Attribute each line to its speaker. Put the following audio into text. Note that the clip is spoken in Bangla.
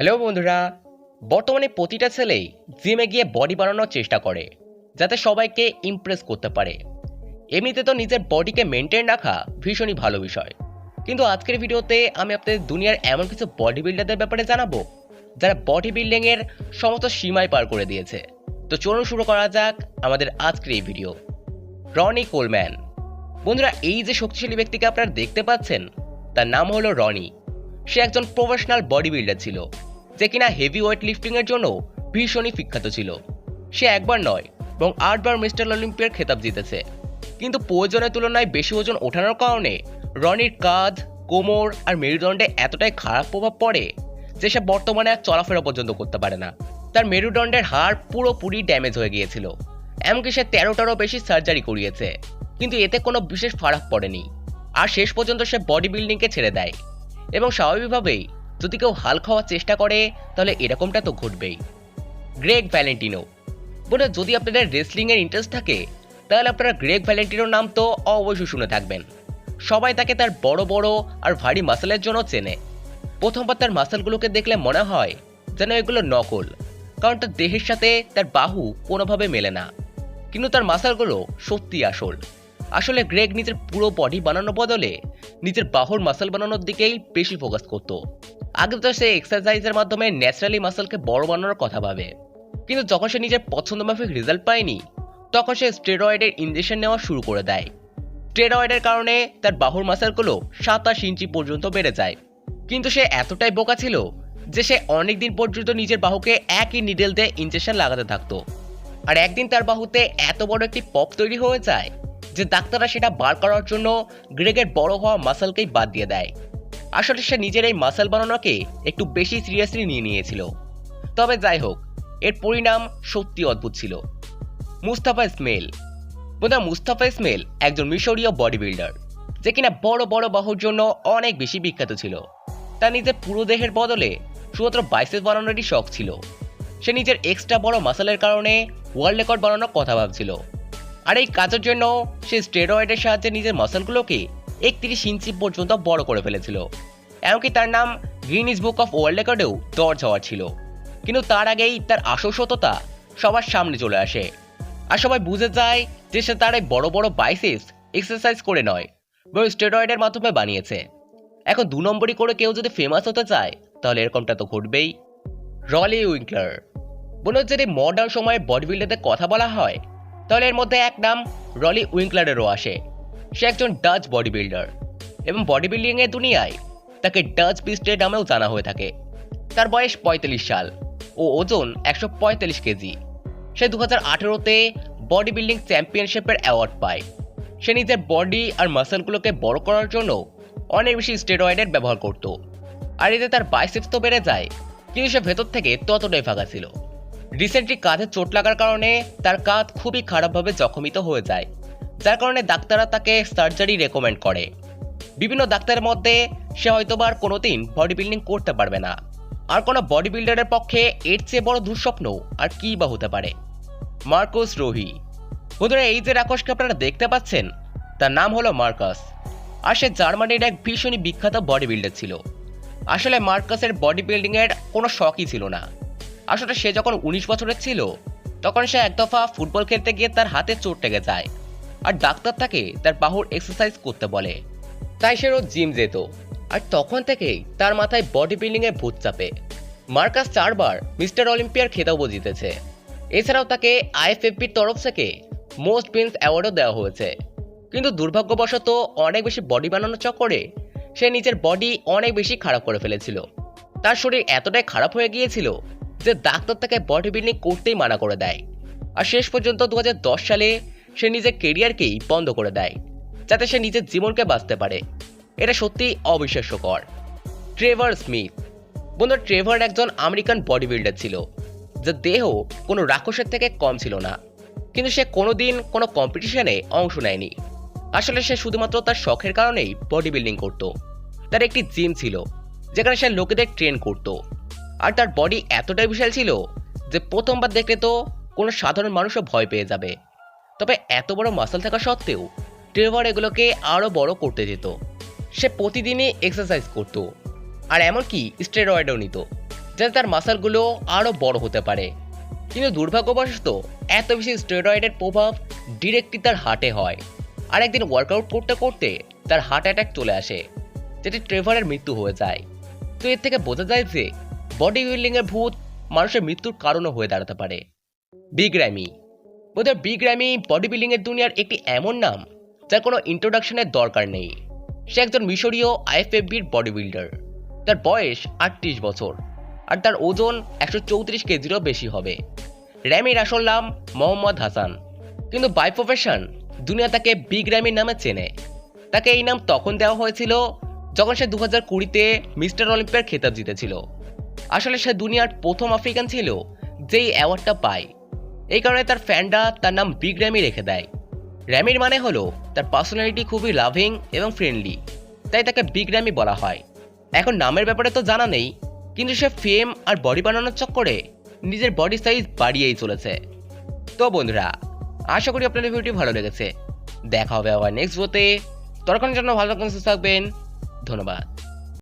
Speaker 1: হ্যালো বন্ধুরা, বর্তমানে প্রতিটা ছেলেই জিমে গিয়ে বডি বানানোর চেষ্টা করে, যাতে সবাইকে ইমপ্রেস করতে পারে। এমনিতে তো নিজের বডিকে মেনটেন রাখা ভীষণই ভালো বিষয়। কিন্তু আজকের ভিডিওতে আমি আপনাদের দুনিয়ার এমন কিছু বডি বিল্ডারদের ব্যাপারে জানাব, যারা বডি বিল্ডিংয়ের সমস্ত সীমায় পার করে দিয়েছে। তো চলুন শুরু করা যাক আমাদের আজকের এই ভিডিও রনি কোলম্যান। বন্ধুরা, এই যে শক্তিশালী ব্যক্তিকে আপনারা দেখতে পাচ্ছেন, তার নাম হলো রনি। সে একজন প্রফেশনাল বডি বিল্ডার ছিল, যে কিনা হেভি ওয়েট লিফটিং এর জন্য ভীষণই বিখ্যাত ছিল। সে একবার নয় এবং আটবার মিস্টার অলিম্পিয়ার খেতাব জিতেছে। কিন্তু প্রয়োজনের তুলনায় বেশি ওজন ওঠানোর কারণে রনির কাঁধ, কোমর আর মেরুদণ্ডে এতটাই খারাপ প্রভাব পড়ে যে সে বর্তমানে আর চলাফেরা পর্যন্ত করতে পারে না। তার মেরুদণ্ডের হাড় পুরোপুরি ড্যামেজ হয়ে গিয়েছিল, এমনকি সে তেরোটারও বেশি সার্জারি করিয়েছে। কিন্তু এতে কোনো বিশেষ ফারাক পড়েনি। আর শেষ পর্যন্ত সে বডি বিল্ডিংকে ছেড়ে দেয়। এবং স্বাভাবিকভাবেই যদি কেউ হাল খাওয়ার চেষ্টা করে, তাহলে এরকমটা তো ঘটবেই। Greg Valentino. বলে যদি আপনাদের রেসলিংয়ের ইন্টারেস্ট থাকে, তাহলে আপনারা গ্রেগ ভ্যালেন্টিনোর নাম তো অবশ্যই শুনে থাকবেন। সবাই তাকে তার বড় বড় আর ভারী মাসেলের জন্য চেনে। প্রথমবার তার মাসেলগুলোকে দেখলে মনে হয় যেন এগুলো নকল, কারণ তার দেহের সাথে তার বাহু কোনোভাবে মেলে না। কিন্তু তার মাসেলগুলো সত্যি আসল। আসলে গ্রেগ নিজের পুরো বডি বানানোর বদলে নিজের বাহুর মাসেল বানানোর দিকেই বেশি ফোকাস করত। আগে তো সে এক্সারসাইজের মাধ্যমে ন্যাচারালি মাসেলকে বড় বানানোর কথা ভাবে। কিন্তু যখন সে নিজের পছন্দ মাফিক রেজাল্ট পায়নি, তখন সে স্টেরয়েডের ইঞ্জেকশন নেওয়া শুরু করে দেয়। স্টেরয়েডের কারণে তার বাহুর মাসেলগুলো সাতাশ ইঞ্চি পর্যন্ত বেড়ে যায়। কিন্তু সে এতটাই বোকা ছিল যে সে অনেক দিন পর্যন্ত নিজের বাহুকে একই নিডেল দিয়ে ইঞ্জেকশন লাগাতে থাকতো। আর একদিন তার বাহুতে এত বড় একটি পপ তৈরি হয়ে যায় যে ডাক্তাররা সেটা বার করার জন্য গ্রেগের বড় হওয়া মাসেলকেই বাদ দিয়ে দেয়। আসলে সে নিজের এই মাসেল বানানোকে একটু বেশি সিরিয়াসলি নিয়ে নিয়েছিল। তবে যাই হোক, এর পরিণাম সত্যি অদ্ভুত ছিল। মুস্তাফা ইসমেল বোধহয় মুস্তাফা ইসমেল একজন মিশরীয় বডি বিল্ডার যে কিনা বড় বড় বাহুর জন্য অনেক বেশি বিখ্যাত ছিল। তার নিজের পুরো দেহের বদলে শুধুমাত্র বাইসেস বানানোরই শখ ছিল। সে নিজের এক্সট্রা বড় মাসেলের কারণে ওয়ার্ল্ড রেকর্ড বানানোর কথা ভাবছিল। আর এই কাজের জন্য সে স্টেরয়েডের সাহায্যে নিজের মাসেলগুলোকে একত্রিশ ইঞ্চি পর্যন্ত বড় করে ফেলেছিল। এমনকি তার নাম গ্রিনিস বুক অফ ওয়ার্ল্ড রেকর্ডেও দর্জ হওয়ার ছিল। কিন্তু তার আগেই তার আসল সততা সবার সামনে চলে আসে। আর সবাই বুঝে যায় যে সে তার এই বড় বড় বাইসেস এক্সারসাইজ করে নয়, বরং স্টেরয়েডের মাধ্যমে বানিয়েছে। এখন দু নম্বরই করে কেউ যদি ফেমাস হতে চায়, তাহলে এরকমটা তো ঘটবেই। রলি উইঙ্কলার মনে হচ্ছে মডার্ন সময়ে বডি বিল্ডারদের কথা বলা হয় তাহলে এর মধ্যে এক নাম রলি উইঙ্কলারেরও আসে। সে একজন ডাচ বডি বিল্ডার এবং বডি বিল্ডিংয়ের দুনিয়ায় তাকে ডাচ বিস্টের নামেও জানা হয়ে থাকে। তার বয়স পঁয়তাল্লিশ সাল ও ওজন একশো পঁয়তাল্লিশ কেজি। সে দু হাজার আঠেরোতে বডি বিল্ডিং চ্যাম্পিয়নশিপের অ্যাওয়ার্ড পায়। সে নিজের বডি আর মাসেলগুলোকে বড় করার জন্য অনেক বেশি স্টেরয়েডের ব্যবহার করত। আর এতে তার বাইসেপস তো বেড়ে যায়, কিন্তু সে ভেতর থেকে ততটাই ফাঁকা ছিল। রিসেন্টলি কাঁধে চোট লাগার কারণে তার কাঁধ খুবই খারাপভাবে জখমিত হয়ে যায়। যার কারণে ডাক্তাররা তাকে সার্জারি রেকমেন্ড করে। বিভিন্ন ডাক্তারের মধ্যে সে হয়তোবা আর কোনোদিন বডি বিল্ডিং করতে পারবে না। আর কোনো বডি বিল্ডারের পক্ষে এর চেয়ে বড় দুঃস্বপ্ন আর কী বা হতে পারে? Markus Rühl. বন্ধুরা, এই যে রাক্ষসকে আপনারা দেখতে পাচ্ছেন, তার নাম হলো মার্কাস। আর সে জার্মানির এক ভীষণই বিখ্যাত বডি বিল্ডার ছিল। আসলে মার্কাসের বডি বিল্ডিংয়ের কোনো শখই ছিল না। আসলে সে যখন উনিশ বছরের ছিল, তখন সে এক দফা ফুটবল খেলতে গিয়ে তার হাতে চোট লেগে যায়। আর ডাক্তার তাকে তার বাহুর এক্সারসাইজ করতে বলে। তাই সে রোজ জিম যেত। আর তখন থেকেই তার মাথায় বডি বিল্ডিংয়ের ভূত চাপে। মার্কাস চারবার মিস্টার অলিম্পিয়ার খেতাবও জিতেছে। এছাড়াও তাকে আইএফএফপির তরফ থেকে মোস্ট প্রিন্স অ্যাওয়ার্ডও দেওয়া হয়েছে। কিন্তু দুর্ভাগ্যবশত অনেক বেশি বডি বানানোর চক্করে সে নিজের বডি অনেক বেশি খারাপ করে ফেলেছিল। তার শরীর এতটাই খারাপ হয়ে গিয়েছিল যে ডাক্তার তাকে বডি বিল্ডিং করতেই মানা করে দেয়। আর শেষ পর্যন্ত দু হাজার দশ সালে সে নিজের কেরিয়ারকেই বন্ধ করে দেয়, যাতে সে নিজের জীবনকে বাঁচতে পারে। এটা সত্যিই অবিশ্বাস্যকর। Trevor Smith. বন্ধু ট্রেভার একজন আমেরিকান বডি বিল্ডার ছিল যার দেহ কোনো রাক্ষসের থেকে কম ছিল না। কিন্তু সে কোনোদিন কোনো কম্পিটিশনে অংশ নেয়নি। আসলে সে শুধুমাত্র তার শখের কারণেই বডি বিল্ডিং করত। তার একটি জিম ছিল, যেখানে সে লোকেদের ট্রেন করত। আর তার বডি এতটাই বিশাল ছিল যে প্রথমবার দেখলে তো কোনো সাধারণ মানুষও ভয় পেয়ে যাবে। তবে এত বড় মাসল থাকা সত্ত্বেও ট্রেভার এগুলোকে আরও বড় করতে যেত। সে প্রতিদিনই এক্সারসাইজ করত। আর এমনকি স্টেরয়েডও নিত, যাতে তার মাসালগুলো আরও বড় হতে পারে। কিন্তু দুর্ভাগ্যবশত এত বেশি স্টেরয়েডের প্রভাব ডিরেক্টলি তার হার্টে হয়। আর একদিন ওয়ার্কআউট করতে করতে তার হার্ট অ্যাটাক চলে আসে, যেটি ট্রেভারের মৃত্যু হয়ে যায়। তো এর থেকে বোঝা যায় যে বডি বিল্ডিংয়ের ভূত মানুষের মৃত্যুর কারণও হয়ে দাঁড়াতে পারে। বিগ র্যামি বোধহয় বিগ র্যামি বডি বিল্ডিংয়ের দুনিয়ার একটি এমন নাম, যার কোনো ইন্ট্রোডাকশনের দরকার নেই। সে একজন মিশরীয় আইএফএফবির বডি বিল্ডার তার বয়স আটত্রিশ বছর, আর তার ওজন একশো চৌত্রিশ কেজিরও বেশি হবে। র্যামির আসল নাম মোহাম্মদ হাসান। কিন্তু বাই প্রফেশন দুনিয়া তাকে বিগ র্যামির নামে চেনে। তাকে এই নাম তখন দেওয়া হয়েছিল যখন সে দু হাজার কুড়িতে মিস্টার অলিম্পিয়ার খেতাব জিতেছিল। আসলে সে দুনিয়ার প্রথম আফ্রিকান ছিল, যেই অ্যাওয়ার্ডটা পায়। এই কারণে তার ফ্যানরা তার নাম বিগ র্যামি রেখে দেয়। র্যামির মানে হলো তার পার্সোনালিটি খুবই লাভিং এবং ফ্রেন্ডলি তাই তাকে বিগ র্যামি বলা হয়। এখন নামের ব্যাপারে তো জানা নেই, কিন্তু সে ফেম আর বডি বানানোর চক্করে নিজের বডি সাইজ বাড়িয়েই চলেছে। তো বন্ধুরা, আশা করি আপনাদের ভিডিওটি ভালো লেগেছে। দেখা হবে আবার নেক্সট ভিডিওতে ততক্ষণের জন্য ভালো থাকবেন। ধন্যবাদ।